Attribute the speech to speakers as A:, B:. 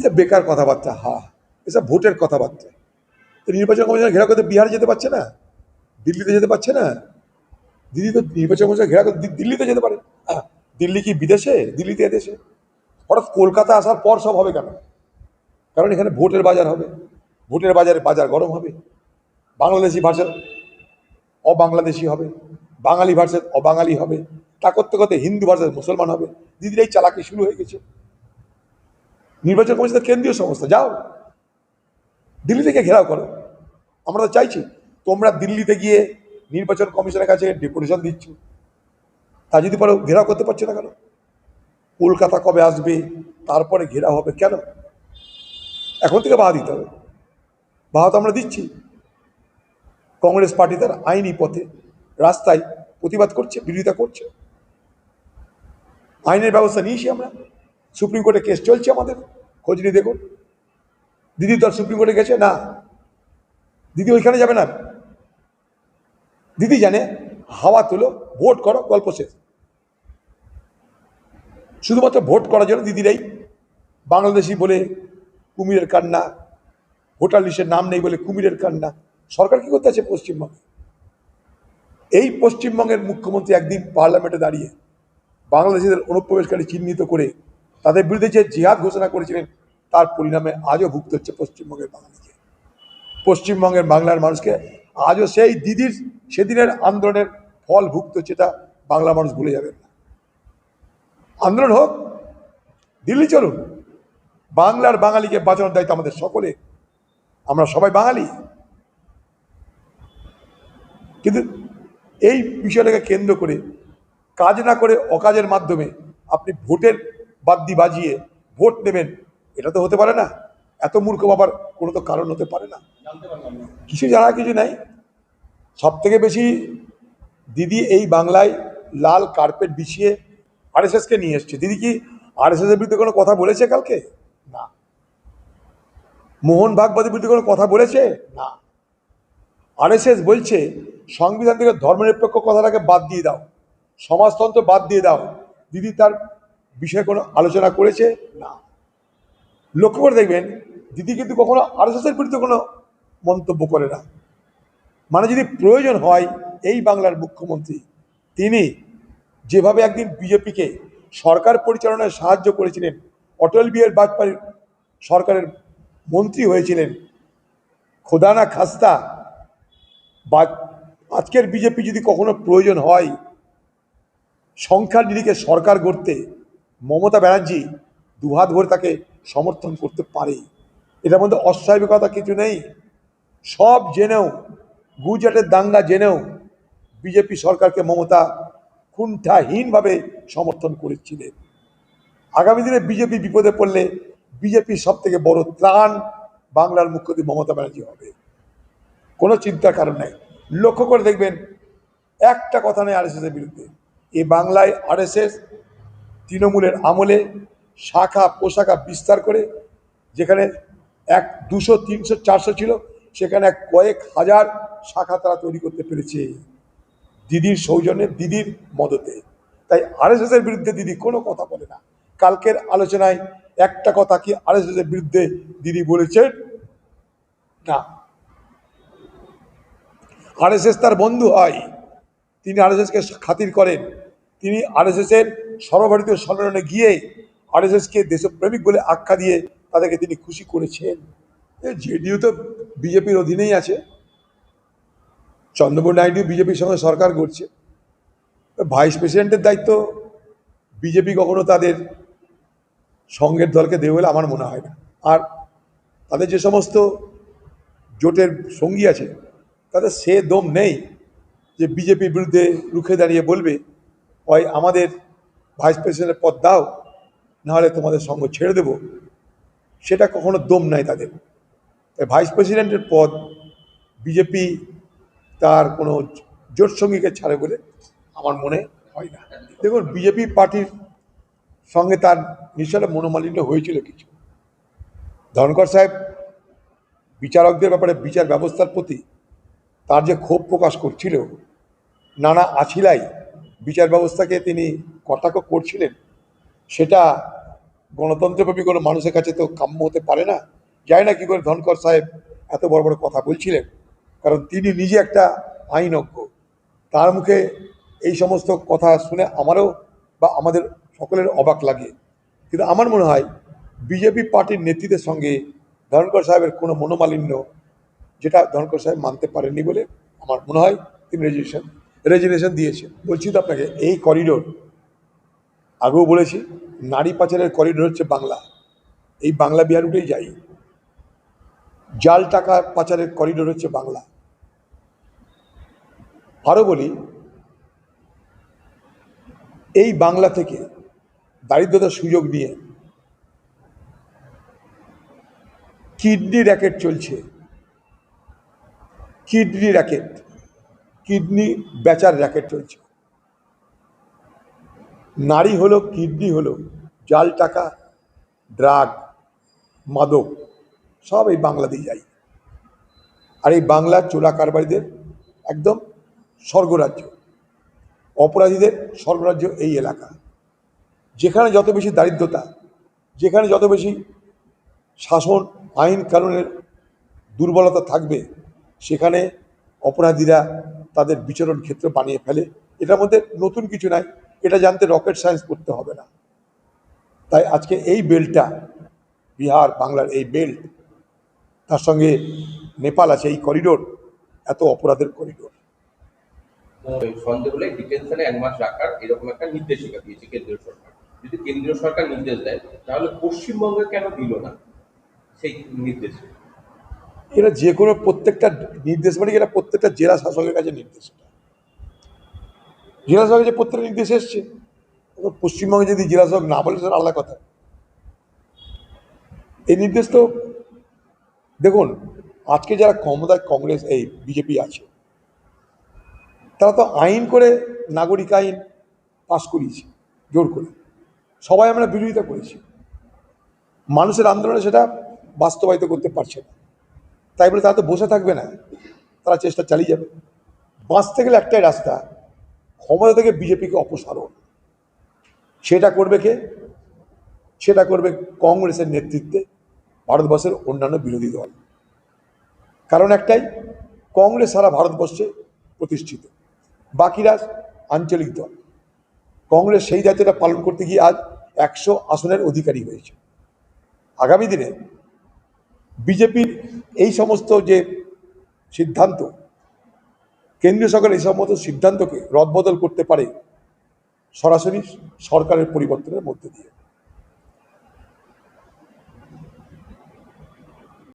A: যে বেকার কথাবার্তা, হা এসব ভোটের কথাবার্তা। নির্বাচন কমিশন ঘেরা করতে বিহার যেতে পারছে না? দিল্লিতে যেতে পারছে না? দিদি তো নির্বাচন কমিশন ঘেরা করতে দিল্লিতে যেতে পারে। দিল্লি কি বিদেশে? দিল্লিতে দেশে হঠাৎ কলকাতা আসার পর সব হবে কেন? কারণ এখানে ভোটের বাজার হবে। ভোটের বাজারে বাজার গরম হবে। বাংলাদেশি ভাষা অবাংলাদেশি হবে। বাঙালি ভার্সেস অবাঙালি হবে। তা করতে করতে হিন্দু ভার্সেস মুসলমান হবে। দিদির এই চালাকি শুরু হয়ে গেছে। নির্বাচন কমিশন কেন্দ্রীয় সংস্থা, যাও। দিল্লি থেকে ঘেরাও করো। আমরা তো চাইছি, তোমরা দিল্লিতে গিয়ে নির্বাচন কমিশনের কাছে ডেপুটেশন দিচ্ছ। তা যদি পারো, ঘেরাও করতে পারছ না কেন? কলকাতা কবে আসবে? তারপরে ঘেরাও হবে কেন? এখন থেকে বাধা দিতে হবে। বাধা তো আমরা দিচ্ছি। কংগ্রেস পার্টি তার আইনি পথে, রাস্তায় প্রতিবাদ করছে, বিরোধিতা করছে। আইনের ব্যবস্থা নিয়েছি আমরা। সুপ্রিম কোর্টে কেস চলছে আমাদের। খোঁজ নিয়ে দেখুন। দিদি দল সুপ্রিম কোর্টে গেছে? না। দিদি ওইখানে যাবে না। দিদি জানে, হাওয়া তুলো ভোট করো, গল্প শেষ। শুধুমাত্র ভোট করার জন্য দিদিরাই বাংলাদেশি বলে কুমিরের কান্না, ভোটার লিস্টের নাম নেই বলে কুমিরের কান্না। সরকার কি করতে আছে পশ্চিমবঙ্গে? এই পশ্চিমবঙ্গের মুখ্যমন্ত্রী একদিন পার্লামেন্টে দাঁড়িয়ে বাংলাদেশিদের অনুপ্রবেশকারী চিহ্নিত করে তাদের বিরুদ্ধে যে জিহাদ ঘোষণা করেছিলেন, তার পরিণামে আজও ভুগতে হচ্ছে পশ্চিমবঙ্গের বাঙালিকে। পশ্চিমবঙ্গের বাংলার মানুষকে আজও সেই দিদির, সেদিনের আন্দোলনের ফল ভুগতে হচ্ছে এটা বাংলা মানুষ ভুলে যাবেন না। আন্দোলন হোক, দিল্লি চলুন। বাংলার বাঙালিকে বাঁচানোর দায়িত্ব আমাদের সকলে। আমরা সবাই বাঙালি। কিন্তু এই বিষয়টাকে কেন্দ্র করে, কাজ না করে অকাজের মাধ্যমে আপনি ভোটের বাদ্যি বাজিয়ে ভোট নেবেন, এটা তো হতে পারে না। এত মূর্খ বাবার কোনো তো কারণ হতে পারে না। কিছু জানা কিছু নাই। সব থেকে বেশি দিদি এই বাংলায় লাল কার্পেট বিছিয়ে আরএসএসকে নিয়ে এসছে। দিদি কি আর এস আরএসএসের বিরুদ্ধে কোনো কথা বলেছে কালকে? না। মোহন ভাগবতের বিরুদ্ধে কোনো কথা বলেছে? না। আরএসএস বলছে, সংবিধান থেকে ধর্মনিরপেক্ষ কথাটাকে বাদ দিয়ে দাও। সমাজতন্ত্র বাদ দিয়ে দাও। দিদি তার বিষয়ে কোনো আলোচনা করেছে? না। লক্ষ্য করে দেখবেন, দিদি কিন্তু কখনো আরএসএসের বিরুদ্ধে কোনো মন্তব্য করে না। মানে যদি প্রয়োজন হয় এই বাংলার মুখ্যমন্ত্রী, তিনি যেভাবে একদিন বিজেপিকে সরকার পরিচালনায় সাহায্য করেছিলেন, অটল বিহারী বাজপেয়ীর সরকারের মন্ত্রী হয়েছিলেন, খোদানা খাস্তা, বা আজকের বিজেপি যদি কখনো প্রয়োজন হয়, সংখ্যার নিরিখে সরকার গড়তে মমতা ব্যানার্জি দুহাত ভরে তাকে সমর্থন করতে পারে। এটার মধ্যে অস্বাভাবিকতা কিছু নেই। সব জেনেও, গুজরাটের দাঙ্গা জেনেও বিজেপি সরকারকে মমতা কুণ্ঠাহীনভাবে সমর্থন করেছিলেন। আগামী দিনে বিজেপি বিপদে পড়লে বিজেপির সব থেকে বড় ত্রাণ বাংলার মুখ্যমন্ত্রী মমতা ব্যানার্জি হবে। কোনো চিন্তার কারণ নাই। লক্ষ্য করে দেখবেন, একটা কথা নেই আরএসএসের বিরুদ্ধে। এ বাংলায় আরএসএস তৃণমূলের আমলে শাখা পোশাখা বিস্তার করে, যেখানে এক দুশো, তিনশো, চারশো ছিল, সেখানে এক কয়েক হাজার শাখা তারা তৈরি করতে পেরেছে। দিদির সৌজন্যে, দিদির মদতে। তাই আরএসএসের বিরুদ্ধে দিদি কোনো কথা বলে না। কালকের আলোচনায় একটা কথা কি আরএসএসের বিরুদ্ধে দিদি বলেছেন? না। আরএসএস তার বন্ধু হয়। তিনি আরএসএসকে খাতির করেন। তিনি আরএসএসের সর্বভারতীয় সম্মেলনে গিয়ে আরএসএসকে দেশপ্রেমিক বলে আখ্যা দিয়ে তাদেরকে তিনি খুশি করেছেন। জেডিইউ তো বিজেপির অধীনেই আছে। চন্দ্রবাবু নাইডু বিজেপির সঙ্গে সরকার করছে ভাইস প্রেসিডেন্টের দায়িত্ব বিজেপি কখনো তাদের সঙ্গের দলকে দেবে বলে আমার মনে হয় না। আর তাদের যে সমস্ত জোটের সঙ্গী আছে, তাদের সে দম নেই যে বিজেপির বিরুদ্ধে রুখে দাঁড়িয়ে বলবে হয় আমাদের ভাইস প্রেসিডেন্টের পদ দাও, নাহলে তোমাদের সঙ্গ ছেড়ে দেব। সেটা কখনো দম নাই তাদের। তাই ভাইস প্রেসিডেন্টের পদ বিজেপি তার কোনো জোট সঙ্গীকে ছাড়ে বলে আমার মনে হয় না। দেখুন, বিজেপি পার্টির সঙ্গে তার নিশ্চয় মনোমালিন্য হয়েছিল কিছু। ধনকর সাহেব বিচারকদের ব্যাপারে বিচার ব্যবস্থার প্রতি তার যে ক্ষোভ প্রকাশ করছিল, নানা আছিলাই বিচার ব্যবস্থাকে তিনি কটাক্ষ করছিলেন, সেটা গণতন্ত্রপ্রেমী কোনো মানুষের কাছে তো কাম্য হতে পারে না। জানি না কী করে ধনকর সাহেব এত বড় বড় কথা বলছিলেন, কারণ তিনি নিজে একটা আইনজ্ঞ। তার মুখে এই সমস্ত কথা শুনে আমারও বা আমাদের সকলের অবাক লাগে। কিন্তু আমার মনে হয় বিজেপি পার্টির নেতৃত্বের সঙ্গে ধনকর সাহেবের কোনো মনোমালিন্য, যেটা ধনকর সাহেব মানতে পারেননি বলে আমার মনে হয়, তিনি রেজিগনেশন রেজিগনেশন দিয়েছে। বলছি তো আপনাকে, এই করিডোর, আগেও বলেছি, নারী পাচারের করিডোর হচ্ছে বাংলা। এই বাংলা বিহার উঠেই যাই। জাল টাকা পাচারের করিডোর হচ্ছে বাংলা। আরও বলি, এই বাংলা থেকে দারিদ্রতার সুযোগ নিয়ে কিডনি র্যাকেট চলছে। Kidney racket. কিডনি বেচার র্যাকেট চলছে নারী হলো কিডনি হলো জাল টাকা ড্রাগ মাদক, সব এই বাংলা দিয়ে যায়। আর এই বাংলার চোরা কারবারিদের একদম স্বর্গরাজ্য। অপরাধীদের স্বর্গরাজ্য এই এলাকা। যেখানে যত বেশি দারিদ্রতা, যেখানে যত বেশি শাসন আইন কানুনের দুর্বলতা থাকবে, সেখানে অপরাধীরা তাদের বিচরণ ক্ষেত্র বানিয়ে ফেলে। এটার মধ্যে নতুন কিছু নাই। এটা জানতে রকেট সায়েন্স করতে হবে না। তাই আজকে এই বেল্টটা বিহার, বাংলার এই বেল্ট তার সঙ্গে নেপাল আছে এই করিডোর এত অপরাধের করিডোর
B: সন্দেহ ডিটেনশনে এক মাস রাখার এরকম একটা নির্দেশিকা দিয়েছে কেন্দ্রীয় সরকার। যদি কেন্দ্রীয় সরকার নির্দেশ দেয়, তাহলে পশ্চিমবঙ্গে কেন দিল না সেই নির্দেশ?
A: এরা যে কোনো প্রত্যেকটা নির্দেশ মানে এরা প্রত্যেকটা জেলা শাসকের কাছে নির্দেশ এটা। জেলা শাসকের যে প্রত্যেকটা নির্দেশ এসছে পশ্চিমবঙ্গে যদি জেলা শাসক না বলে, সেটা আলাদা কথা। এই নির্দেশ তো, দেখুন, আজকে যারা ক্ষমতায় কংগ্রেস, এই বিজেপি আছে, তারা তো আইন করে নাগরিক আইন পাশ করিয়েছে, জোর করে। সবাই আমরা বিরোধিতা করেছি। মানুষের আন্দোলনে সেটা বাস্তবায়িত করতে পারছে না। তাই বলে তারা তো বসে থাকবে না। তারা চেষ্টা চালিয়ে যাবে। বাঁচতে গেলে একটাই রাস্তা, ক্ষমতা থেকে বিজেপিকে অপসারণ। সেটা করবে কে? সেটা করবে কংগ্রেসের নেতৃত্বে ভারতবর্ষের অন্যান্য বিরোধী দল। কারণ একটাই, কংগ্রেস সারা ভারতবর্ষে প্রতিষ্ঠিত। বাকিরা আঞ্চলিক দল। কংগ্রেস সেই দায়িত্বটা পালন করতে গিয়ে আজ একশো আসনের অধিকারী হয়েছে। আগামী দিনে বিজেপির এই সমস্ত যে সিদ্ধান্ত, কেন্দ্রীয় সরকার এই সমস্ত সিদ্ধান্তকে রদবদল করতে পারে সরাসরি সরকারের পরিবর্তনের মধ্যে দিয়ে।